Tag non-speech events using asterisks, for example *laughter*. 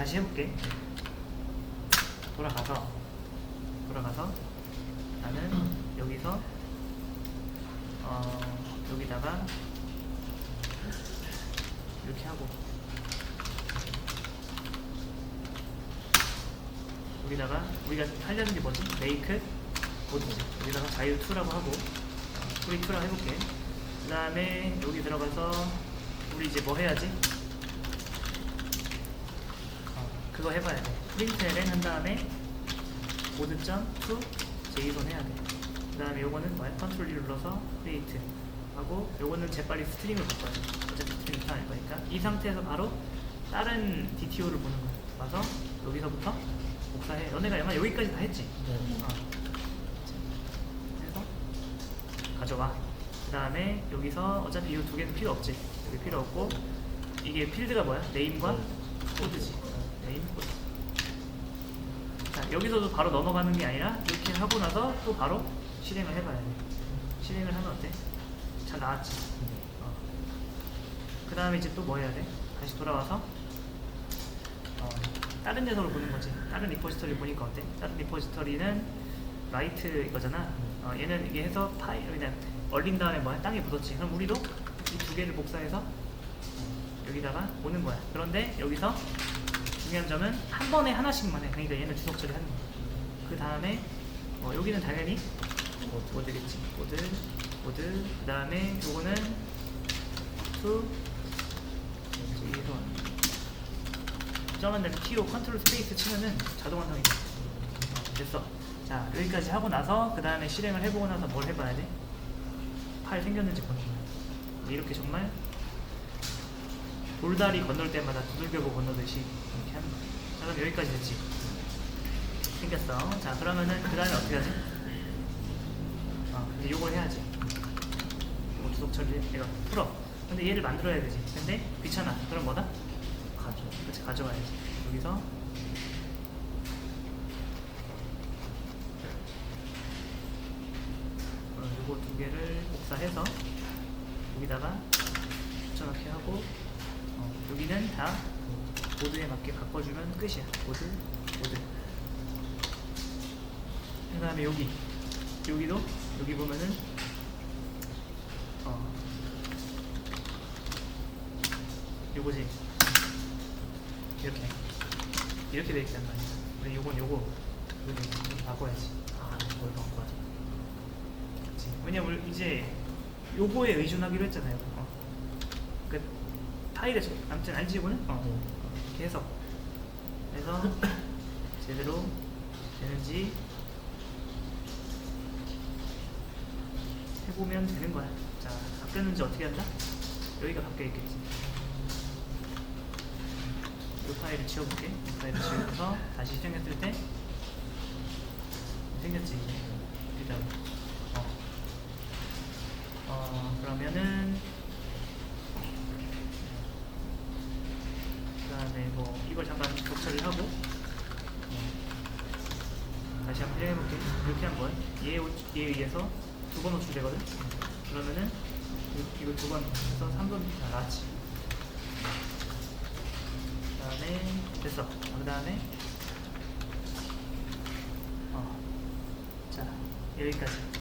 다시 해볼게. 돌아가서 돌아가서 나는 여기서 어 여기다가 이렇게 하고 여기다가 우리가 하려는 게 뭐지? 메이크 보드 여기다가 자유 2라고 하고 프리 2라고 해볼게. 그 다음에 여기 들어가서 우리 이제 뭐 해야지? 어, 그거 해봐야 돼. 프린트 ln 한 다음에 보드점 to 제이손 해야 돼. 그 다음에 요거는 뭐야? 컨트롤 이 눌러서 크리에이트 하고 요거는 재빨리 스트링을 바꿔야 돼. 어차피 스트링 다할 거니까 이 상태에서 바로 다른 DTO를 보는 거야. 와서 여기서부터 복사해. 너네가 아마 여기까지 다 했지? 네. 어. 그래서 가져와. 그 다음에 여기서 어차피 이 두 개는 필요 없지. 여기 필요 없고 이게 필드가 뭐야? 네임과 코드지. 어, 네임 코드. 자 여기서도 바로 넘어가는 게 아니라 이렇게 하고 나서 또 바로 실행을 해봐야 돼. 실행을 하면 어때? 잘 나왔지. 어. 그 다음에 이제 또 뭐 해야 돼? 다시 돌아와서 어, 다른 녀석을 보는 거지. 다른 리포지터리 보니까 어때? 다른 리포지터리는 라이트 이거잖아. 어, 얘는 이게 해서 파일 그냥 얼린 다음에 뭐야? 땅에 묻었지. 그럼 우리도 이 두 개를 복사해서 여기다가 오는 거야. 그런데 여기서 중요한 점은 한 번에 하나씩만 해. 그러니까 얘는 주석 처리하는 거야. 그 다음에 어, 여기는 당연히 보드겠지. 보드, 보드. 그 다음에 요거는 투, 이런. 정한 다음에 키로 컨트롤 스페이스 치면은 자동 완성이 돼. 어, 됐어. 자 여기까지 하고 나서 그 다음에 실행을 해보고 나서 뭘 해봐야 돼? 파일 생겼는지 보는 거야. 이렇게 정말 돌다리 건널 때마다 두들겨고 건너듯이 이렇게 하는 거야. 자 그럼 여기까지 됐지. 생겼어. 자 그러면은 그 다음에 어떻게 하지? 어, 근데 요걸 해야지. 요거 주석 처리 내가 풀어. 근데 얘를 만들어야 되지. 근데 귀찮아. 그럼 뭐다? 가죠. 그렇지 가져와야지. 여기서 어, 요거 두 개를 복사해서 여기다가 붙여넣기 하고 어, 여기는 다 보드에 맞게 바꿔주면 끝이야. 보드, 보드. 그 다음에 여기 여기도 여기 보면은 어 요거지 이렇게 이렇게 돼 있단 말이야. 근데 요건 요거 요거 좀 바꿔야지. 아, 뭘 바꿔야지. 그치. 왜냐면 이제 요거에 의존하기로 했잖아요. 어. 그 파일에 저- 아무튼 알지 이거는? 어. 네. 이렇게 해서 그래서 *coughs* 제대로 되는지 해보면 되는 거야. 자, 바뀌었는지 어떻게 한다? 여기가 바뀌어 있겠지. 이 파일을 지워볼게. 이 파일을 지우면서 다시 실행했을 때 생겼지. 일단 어. 어 그러면은 그 다음에 뭐 이걸 잠깐 격처리를 하고 어, 다시 한번 실행해볼게. 이렇게 한 번. 얘에, 오- 얘에 의해서 두 번 호출되거든. 그러면은 이- 이거 두 번 해서 3번 나왔지. 그 다음에 됐어. 그 다음에 어. 자 여기까지.